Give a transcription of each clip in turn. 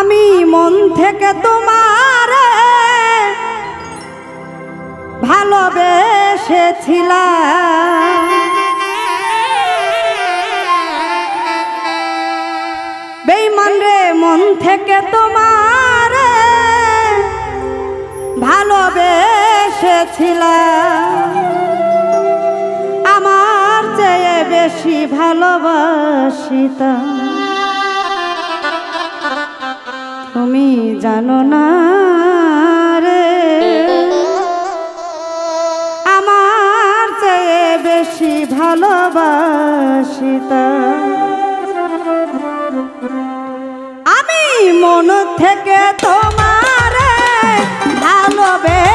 আমি মন থেকে তোমার ভালোবেসেছিলাম। বেইমান রে, মন থেকে তোমার ভালোবেসেছিলাম। আমার চেয়ে বেশি ভালোবাসিতাম। তুমি জানো না রে। আমার চেয়ে বেশি ভালোবাসিতাম আমি মন থেকে তোমার ভালোবেসেছিলাম।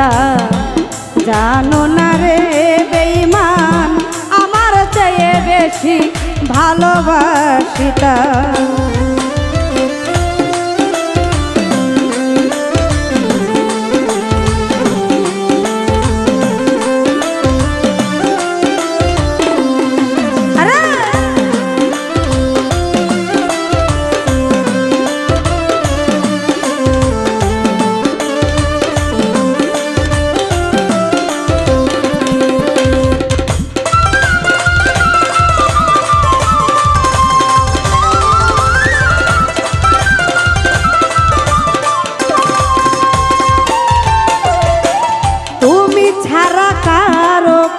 ভালোবাসিতা জানো না রে বেইমান আমার চেয়ে বেশি ভালোবাসিতা।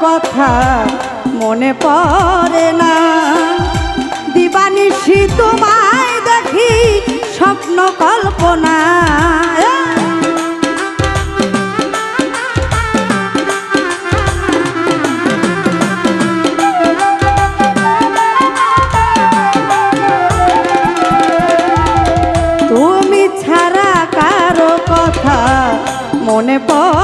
কথা মনে পড়ে না। দিবানিশি তোমায় দেখি স্বপ্ন কল্পনা। মনে পড়ে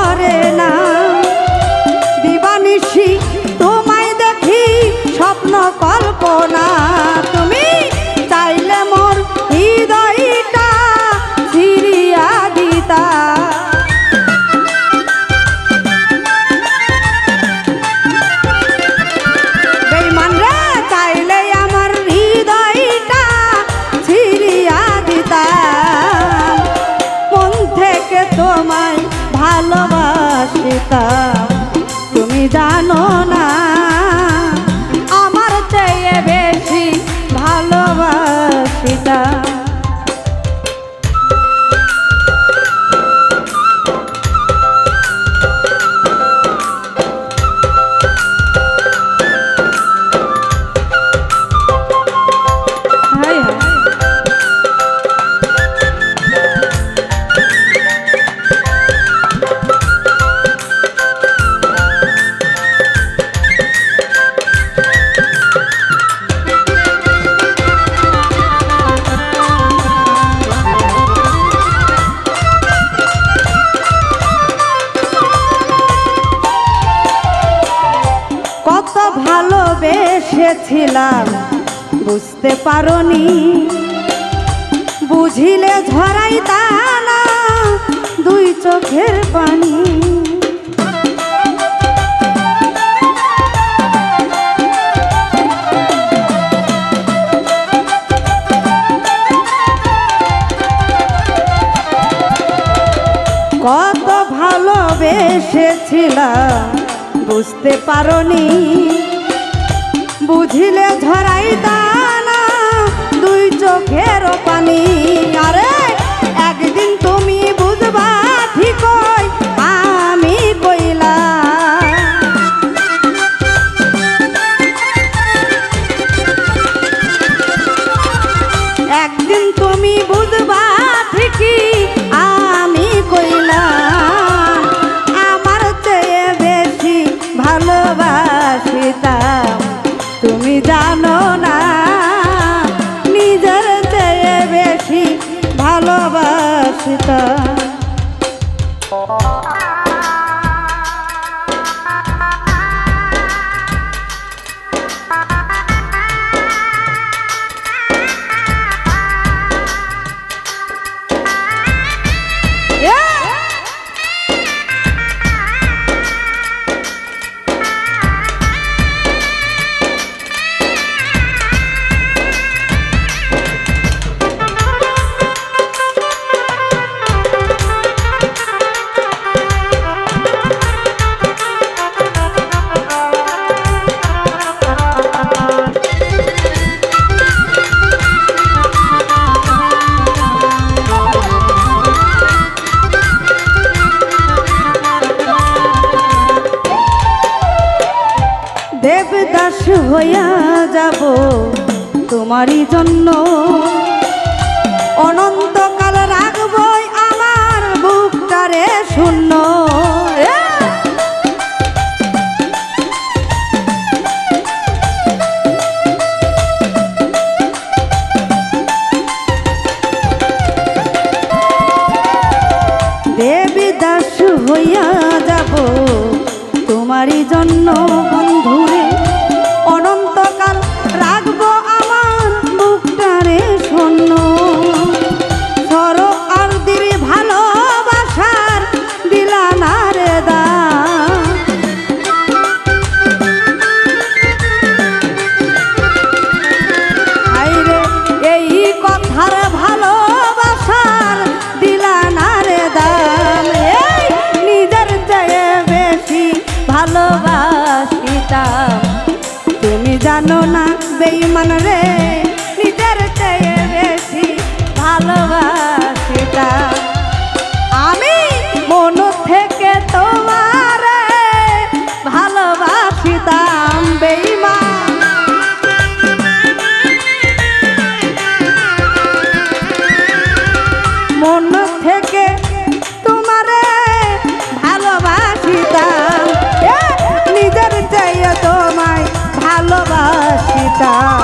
ভালোবাসিতাম তুমি জানো না ভালোবেসেছিলাম বুঝতে পারনি। বুঝিলে ঝরাই না দুই চোখের পানি। কত ভালোবেসেছিলাম বুঝতে পারনি। বুঝিলে ঝরাই দানা, দুই চোখের পানি। আরে, একদিন তুমি বুঝবা ঠিক আমি কইলা একদিন তুমি বুঝবা ঠিকই, আমি কইলাম। আমার চেয়ে বেশি ভালোবাসিতাম তুমি জানো না নিজের চেয়ে বেশি ভালোবাসিতাম তোমারই জন্য অনন্তকাল রাখবই আমার বুকটারে শূন্য। দেবী দাস হইয়া যাব তোমারই জন্য মানলো না বেইমান রে। 咋？